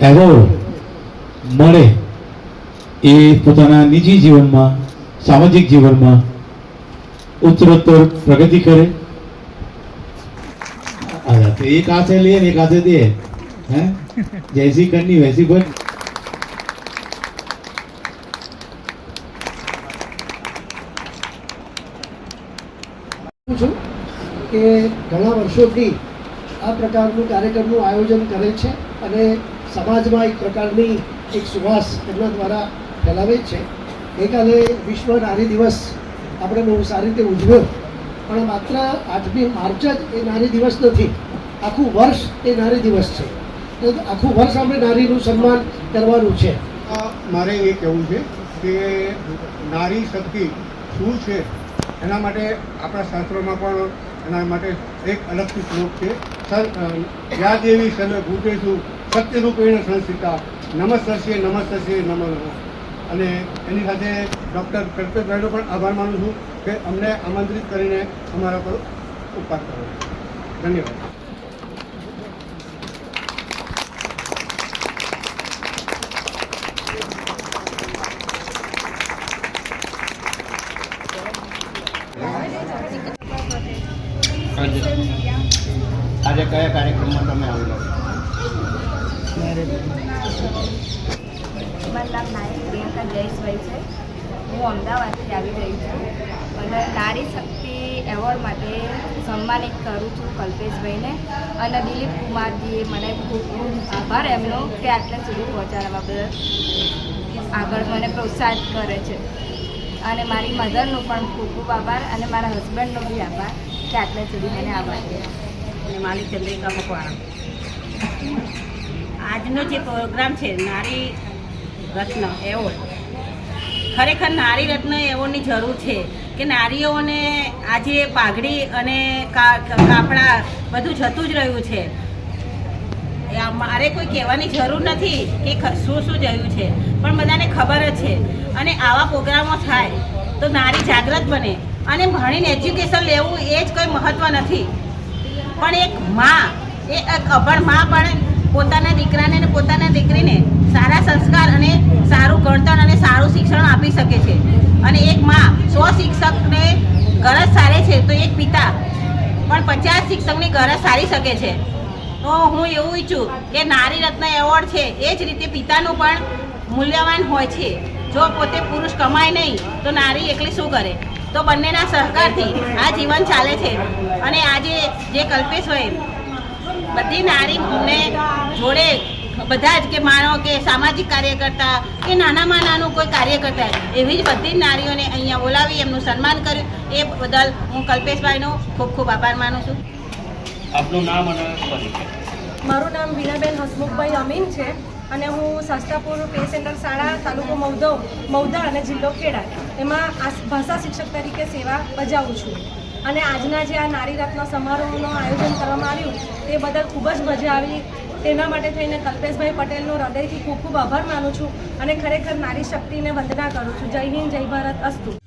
Award મળે એ પોતાના નિજી જીવનમાં સામાજિક જીવનમાં ઉત્તરોત્તર પ્રગતિ કરે. એક હાથે લે ને એક હાથે દે હે? જૈસી કરની વૈસી બન છું કે ઘણા વર્ષોથી આ પ્રકારનું કાર્યક્રમનું આયોજન કરે છે અને સમાજમાં એક પ્રકારની એક સુવાસ એમના દ્વારા ફેલાવે છે. ગઈકાલે વિશ્વ નારી દિવસ આપણે બહુ સારી રીતે ઉજવ્યો. પણ માત્ર આઠમી માર્ચ જ એ નારી દિવસ નથી, આખું વર્ષ એ નારી દિવસ છે. આખું વર્ષ આપણે નારીનું સન્માન કરવાનું છે. મારે એ કહેવું છે કે નારી શક્તિ શું છે એના માટે આપણા શાસ્ત્રોમાં પણ એના માટે એક અલગથી શ્લોક છે. સન યા દેવી સર્વ ભૂતેષુ સત્યરૂપેણ સંસ્થિતા નમસ્તસ્ય નમસ્તસ્ય, નમ. અને એની સાથે ડૉક્ટર કલ્પેશભાઈનો પણ આભાર માનું છું કે અમને આમંત્રિત કરીને અમારા પર ઉપકાર કર્યો. ધન્યવાદ. આજે. કયા કાર્યક્રમમાં તમે આવેલો મારું નામ નાયક પ્રિયંકા જયેશભાઈ છે. હું અમદાવાદથી આવી રહી છું. અને નારી શક્તિ એવોર્ડ માટે સન્માનિત કરું છું કલ્પેશભાઈને. અને દિલીપ કુમારજીએ મને ખૂબ ખૂબ આભાર એમનો કે આટલા સુધી પહોંચાડવા બદલ. આગળ મને પ્રોત્સાહિત કરે છે. અને મારી મધરનો પણ ખૂબ ખૂબ આભાર અને મારા હસબન્ડનો બી આભાર. કે આટલા સુધી મને આભાર કર્યા અને મારી ચંદ્રિકા મકવાણા આજનો જે પ્રોગ્રામ છે, નારી રત્ન એવોર્ડ ખરેખર નારી રત્ન એવોર્ડની જરૂર છે કે નારીઓને આજે પાઘડી અને કાપડા બધું જતું જ રહ્યું છે. મારે કોઈ કહેવાની જરૂર નથી કે શું શું જયું છે. પણ બધાને ખબર જ છે. અને આવા પ્રોગ્રામો થાય તો નારી જાગૃત બને. અને ભણીને એજ્યુકેશન લેવું એ જ કોઈ મહત્ત્વ નથી. પણ એક માં, એ એક અભણમાં પણ પોતાના દીકરાને અને પોતાના દીકરીને સારા સંસ્કાર અને સારું ગણતર અને સારું શિક્ષણ આપી શકે છે. અને એક માં સો શિક્ષકને ગરજ સારે છે તો એક પિતા. પણ પચાસ શિક્ષકની ગરજ સારી શકે છે. તો હું એવું ઈચ્છું કે નારી રત્ન એવોર્ડ છે એ જ રીતે પિતાનું પણ મૂલ્યવાન હોય છે. જો પોતે પુરુષ કમાય નહીં તો નારી એકલી શું કરે? તો બંનેના સહકારથી આ જીવન ચાલે છે. અને આજે જે કલ્પેશ હોય બધી નારીને જોડે બધા જ કે માનો કે સામાજિક કાર્યકર્તા કે નાનામાં નાનું કોઈ કાર્યકર્તા એવી જ બધી જ નારીઓને અહીંયા બોલાવી એમનું સન્માન કર્યું. એ બદલ હું કલ્પેશભાઈનો ખૂબ ખૂબ આભાર માનું છું. આપનું નામ અને મારું નામ વીણાબેન હસમુખભાઈ અમીન છે. અને હું સસ્તાપુર પે સેન્ટર શાળા તાલુકો મૌદો મૌદા અને જિલ્લો ખેડા એમાં આ ભાષા શિક્ષક તરીકે સેવા બજાવું છું. અને આજના જે આ નારી રત્ન સમારોહનું આયોજન કરવામાં આવ્યું તે બદલ ખૂબ જ મજા આવી. તેના માટે થઈને કલ્પેશભાઈ પટેલનો હૃદયથી ખૂબ ખૂબ આભાર માનું છું અને ખરેખર નારી શક્તિને વંદના કરું છું. જય હિન્દ, જય ભારત, અસ્તુ.